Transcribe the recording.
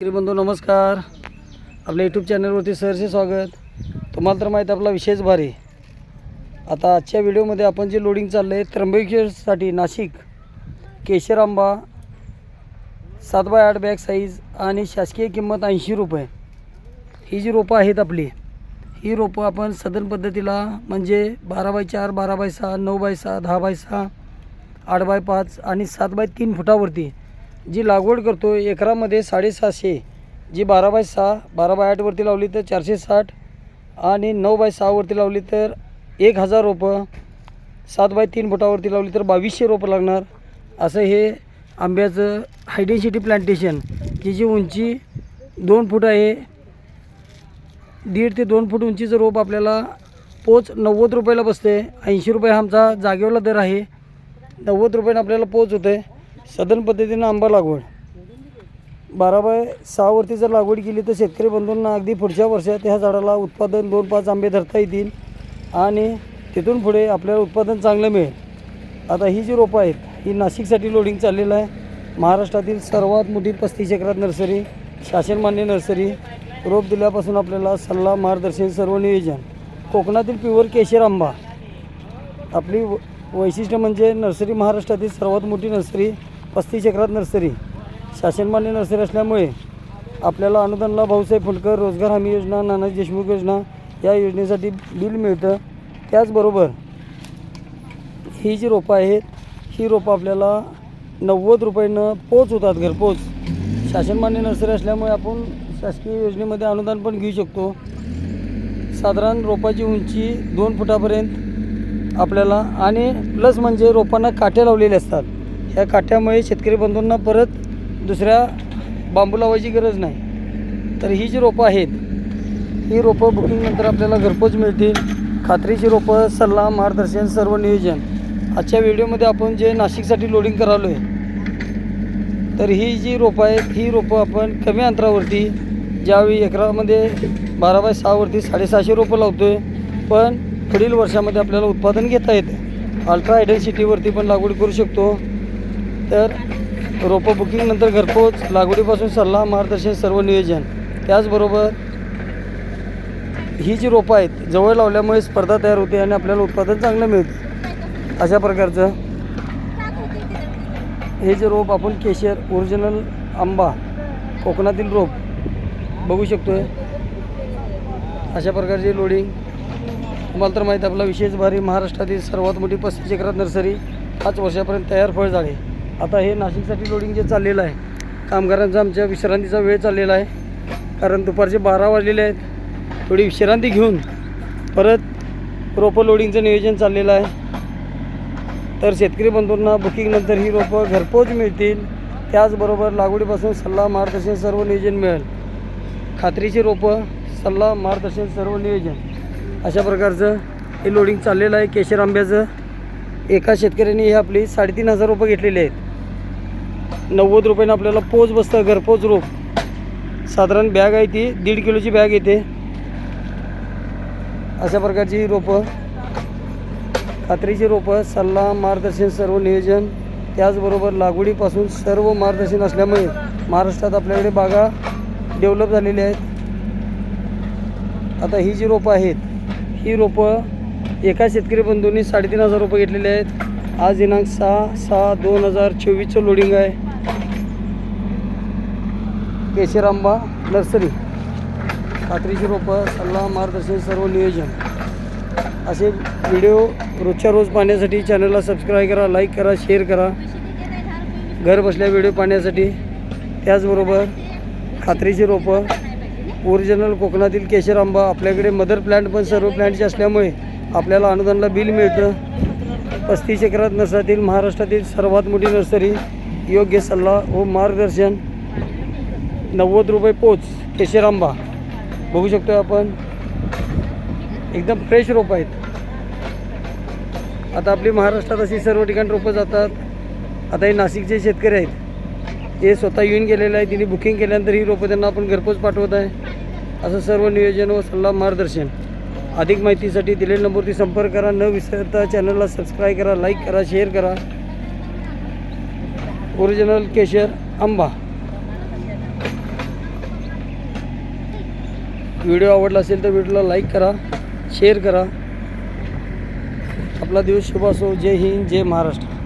शेतकरी बंधू नमस्कार. आपल्या यूट्यूब चॅनलवरती सरसे स्वागत. तुम्हाला तर माहीत आपला विशेष भारी. आता आजच्या व्हिडिओमध्ये आपण जे लोडिंग चाललं आहे त्र्यंबकेश्वरसाठी नाशिक केशर आंबा सात बाय आठ बॅग साईज आणि शासकीय किंमत ऐंशी रुपये. ही जी रोपं आहेत आपली ही रोपं आपण सदन पद्धतीला म्हणजे बारा बाय चार बारा बाय सहा नऊ बाय सहा दहा बाय सहा आठ बाय पाच आणि सात बाय तीन फुटावरती जी लागवड करतो एकरामध्ये साडेसहाशे जी बारा बाय सहा बारा बाय आठवरती लावली तर चारशे साठ आणि नऊ बाय सहावरती लावली तर एक हजार रोपं सात बाय तीन फुटावरती लावली तर बावीसशे रोपं लागणार. असं हे आंब्याचं हायडेन्सिटी प्लांटेशन जिची उंची दोन फूट आहे दीड ते दोन फूट उंचीचं रोप आपल्याला पोच नव्वद रुपयाला बसते ऐंशी रुपये हा आमचा जागेवाला दर आहे. नव्वद रुपयानं आपल्याला पोच होते सदन पद्धतीनं आंबा लागवड. बारा बाय सहावरती जर लागवड केली तर शेतकरी बंधूंना अगदी पुढच्या वर्षात ह्या झाडाला उत्पादन दोन पाच आंबे धरता येतील आणि तिथून पुढे आपल्याला उत्पादन चांगलं मिळेल. आता ही जी रोपं आहेत ही नाशिकसाठी लोडिंग चाललेलं आहे. महाराष्ट्रातील सर्वात मोठी पस्तीस एकरात नर्सरी शासनमान्य नर्सरी रोप दिल्यापासून आपल्याला सल्ला मार्गदर्शन सर्व नियोजन. कोकणातील प्युअर केशर आंबा. आपली व- वैशिष्ट्य म्हणजे नर्सरी महाराष्ट्रातील सर्वात मोठी नर्सरी. पस्तीस एकरात नर्सरी शासनमान्य नर्सरी असल्यामुळे आपल्याला अनुदानला भाऊसाहेब फुलकर रोजगार हमी योजना नानाजी देशमुख योजना या योजनेसाठी बिल मिळतं. त्याचबरोबर ही जी रोपं आहेत ही रोपं आपल्याला नव्वद रुपयानं पोच होतात घरपोच. शासनमान्य नर्सरी असल्यामुळे आपण शासकीय योजनेमध्ये अनुदान पण घेऊ शकतो. साधारण रोपाची उंची दोन फुटापर्यंत आपल्याला आणि प्लस म्हणजे रोपांना काटे लावलेले असतात. या काठ्यामुळे शेतकरी बंधूंना परत दुसऱ्या बांबू लावायची गरज नाही. तर ही जी रोपं आहेत ही रोपं बुकिंगनंतर आपल्याला घरपोच मिळतील. खात्रीची रोपं सल्ला मार्गदर्शन सर्व नियोजन. आजच्या व्हिडिओमध्ये आपण जे नाशिकसाठी लोडिंग करालो आहे तर ही जी रोपं आहेत ही रोपं आपण कमी अंतरावरती ज्यावेळी एकरामध्ये बारा बाय सहावरती साडेसहाशे रोपं लावतो आहे पण पुढील वर्षामध्ये आपल्याला उत्पादन घेता येतं. अल्ट्रा आयडन सिटीवरती पण लागवड करू शकतो. तर रोपं बुकिंगनंतर घरपोच लागवडीपासून सल्ला मार्गदर्शन सर्व नियोजन. त्याचबरोबर ही जी रोपं आहेत जवळ लावल्यामुळे स्पर्धा तयार होते आणि आपल्याला उत्पादन चांगलं मिळतं. अशा प्रकारचं हे जे रोप आपण केशर ओरिजिनल आंबा कोकणातील रोप बघू शकतो आहे अशा प्रकारची लोडिंग तुम्हाला तर माहीत आपला विशेष भारी महाराष्ट्रातील सर्वात मोठी पस्तीस एकरात नर्सरी पाच वर्षापर्यंत तयार फळ झाले आता हे नाशिकसाठी लोडिंग जे चाललेलं आहे कामगारांचा आमच्या विश्रांतीचा वेळ चाललेला आहे. कारण दुपारचे बारा वाजलेले आहेत. थोडी विश्रांती घेऊन परत रोपं लोडिंगचं नियोजन चाललेलं आहे. तर शेतकरी बंधूंना बुकिंगनंतर ही रोपं घरपोच मिळतील. त्याचबरोबर लागवडीपासून सल्ला मार्गदर्शन सर्व नियोजन मिळेल. खात्रीची रोपं सल्ला मार्गदर्शन सर्व नियोजन. अशा प्रकारचं हे लोडिंग चाललेलं आहे. केशर आंब्याचं. एका शेतकऱ्याने हे आपली साडेतीन हजार रुपये घेतलेले आहेत. नव्वद रुपयानं आपल्याला पोच बसतं घरपोच रोप. साधारण बॅग आहे ती दीड किलोची बॅग येते. अशा प्रकारची रोपं. खात्रीची रोपं सल्ला मार्गदर्शन सर्व नियोजन. त्याचबरोबर लागवडीपासून सर्व मार्गदर्शन असल्यामुळे महाराष्ट्रात आपल्याकडे बागा डेव्हलप झालेल्या आहेत. आता ही जी रोपं आहेत ही रोपं एका शेतकरी बंधूंनी साडेतीन हजार रुपये घेतलेली आहेत. आज दिनांक सहा सहा दोन हजार चोवीसचं लोडिंग आहे. केशर आंबा नर्सरी. खात्रीची रोपं सल्ला मार्गदर्शन सर्व नियोजन. असे व्हिडिओ रोजच्या रोज पाहण्यासाठी चॅनलला सबस्क्राईब करा लाईक करा शेअर करा. घर बसल्या व्हिडिओ पाहण्यासाठी. त्याचबरोबर खात्रीची रोपं ओरिजिनल कोकणातील केशर आंबा आपल्याकडे मदर प्लॅन्ट पण सर्व प्लॅन्टचे असल्यामुळे आपल्याला अनुदानला बिल मिळतं. पस्तीस एकरात नर्सरीतील महाराष्ट्रातील सर्वात मोठी नर्सरी योग्य सल्ला व मार्गदर्शन नव्वद रुपये पोच केशर आंबा बघू शकतो आपण एकदम फ्रेश रोपं आहेत. आता आपली महाराष्ट्रात अशी सर्व ठिकाणी रोपं जातात. आता हे नाशिकचे शेतकरी आहेत ते स्वतः येऊन गेलेले आहे तिने बुकिंग केल्यानंतर ही रोपं त्यांना आपण घरपोच पाठवत आहे. असं सर्व नियोजन व सल्ला मार्गदर्शन. अधिक माहितीसाठी दिलेल्या नंबरवरती संपर्क करा. न विसरता चॅनलला सबस्क्राईब करा लाईक करा शेअर करा. ओरिजिनल केशर आंबा. व्हिडिओ आवडला असेल तर व्हिडिओला लाईक करा शेअर करा. आपला दिवस शुभ असो. जय हिंद जय महाराष्ट्र.